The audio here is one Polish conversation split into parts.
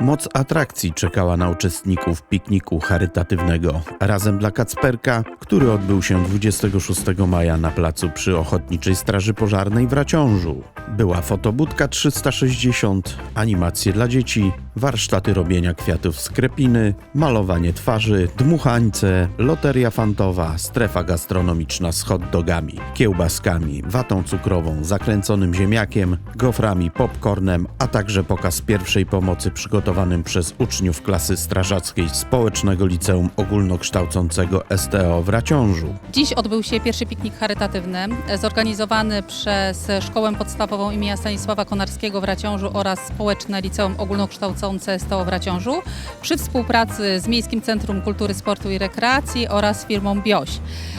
Moc atrakcji czekała na uczestników pikniku charytatywnego Razem dla Kacperka, który odbył się 26 maja na placu przy Ochotniczej Straży Pożarnej w Raciążu. Była fotobudka 360, animacje dla dzieci, warsztaty robienia kwiatów z krepiny, malowanie twarzy, dmuchańce, loteria fantowa, strefa gastronomiczna z hot dogami, kiełbaskami, watą cukrową, zakręconym ziemniakiem, goframi, popcornem, a także pokaz pierwszej pomocy przygotowanym przez uczniów klasy strażackiej Społecznego Liceum Ogólnokształcącego STO w Raciążu. Dziś odbył się pierwszy piknik charytatywny zorganizowany przez Szkołę Podstawową im. Stanisława Konarskiego w Raciążu oraz Społeczne Liceum Ogólnokształcące STO w Raciążu przy współpracy z Miejskim Centrum Kultury, Sportu i Rekreacji oraz firmą Bioś.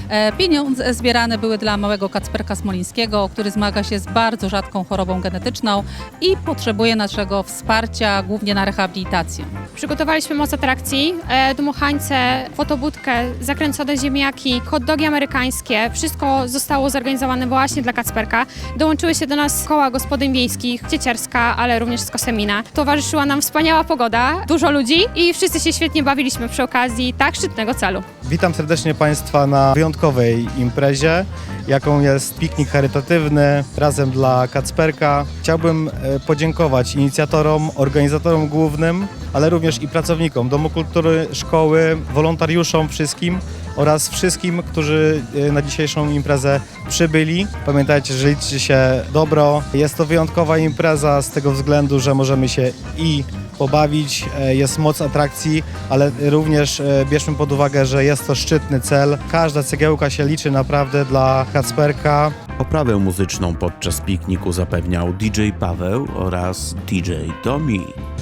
E, Pieniądze zbierane były dla małego Kacperka Smolińskiego, który zmaga się z bardzo rzadką chorobą genetyczną i potrzebuje naszego wsparcia głównie na rehabilitację. Przygotowaliśmy moc atrakcji, e, dmuchańce, fotobudkę, zakręcone ziemniaki, hot dogi amerykańskie. Wszystko zostało zorganizowane właśnie dla Kacperka. Dołączyły się do nas koła gospodyń wiejskich, Cieciarska, ale również z Kosemina. Towarzyszyła nam wspaniała pogoda, dużo ludzi i wszyscy się świetnie bawiliśmy przy okazji tak szczytnego celu. Witam serdecznie Państwa na wyjątkowej imprezie, jaką jest piknik charytatywny razem dla Kacperka. Chciałbym e, podziękować inicjatorom, organizatorom głównym, ale również i pracownikom Domu Kultury, szkoły, wolontariuszom wszystkim oraz wszystkim, którzy e, na dzisiejszą imprezę przybyli. Pamiętajcie, że liczy się dobro. Jest to wyjątkowa impreza z tego względu, że możemy się i pobawić, e, jest moc atrakcji, ale również e, bierzmy pod uwagę, że jest to szczytny cel. Każda cegiełka się liczy naprawdę dla Kacperka. Oprawę muzyczną podczas pikniku zapewniał DJ Paweł oraz DJ Tomi.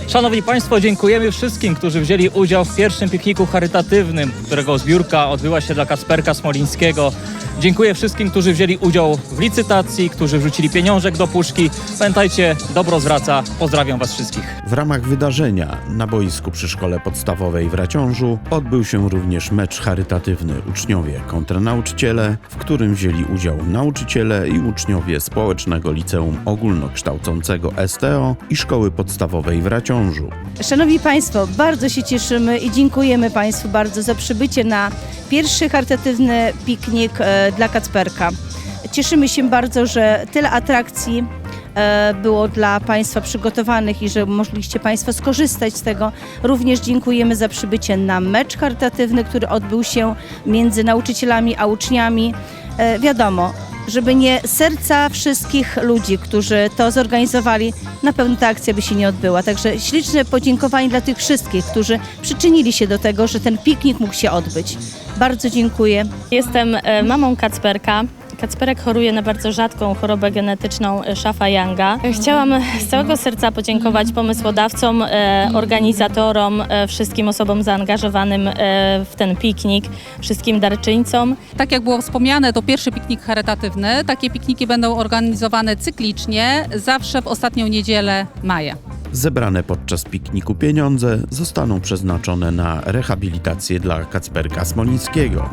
Szanowni Państwo, dziękujemy wszystkim, którzy wzięli udział w pierwszym pikniku charytatywnym, którego zbiórka odbyła się dla Kasperka Smolińskiego. Dziękuję wszystkim, którzy wzięli udział w licytacji, którzy wrzucili pieniążek do puszki. Pamiętajcie, dobro zwraca. Pozdrawiam Was wszystkich. W ramach wydarzenia na boisku przy szkole podstawowej w Raciążu odbył się również mecz charytatywny uczniowie kontra nauczyciele, w którym wzięli udział nauczyciele i uczniowie Społecznego Liceum Ogólnokształcącego STO i Szkoły Podstawowej w Raciążu. Szanowni Państwo, bardzo się cieszymy i dziękujemy Państwu bardzo za przybycie na pierwszy charytatywny piknik e, dla Kacperka. Cieszymy się bardzo, że tyle atrakcji e, było dla Państwa przygotowanych i że mogliście Państwo skorzystać z tego. Również dziękujemy za przybycie na mecz charytatywny, który odbył się między nauczycielami a uczniami. E, Wiadomo, żeby nie serca wszystkich ludzi, którzy to zorganizowali, na pewno ta akcja by się nie odbyła. Także śliczne podziękowanie dla tych wszystkich, którzy przyczynili się do tego, że ten piknik mógł się odbyć. Bardzo dziękuję. Jestem e, mamą Kacperka. Kacperek choruje na bardzo rzadką chorobę genetyczną e, Szafa Younga. Chciałam z całego serca podziękować pomysłodawcom, e, organizatorom, e, wszystkim osobom zaangażowanym w ten piknik, wszystkim darczyńcom. Tak jak było wspomniane, to pierwszy piknik charytatywny. Takie pikniki będą organizowane cyklicznie, zawsze w ostatnią niedzielę maja. Zebrane podczas pikniku pieniądze zostaną przeznaczone na rehabilitację dla Kacperka Smolińskiego.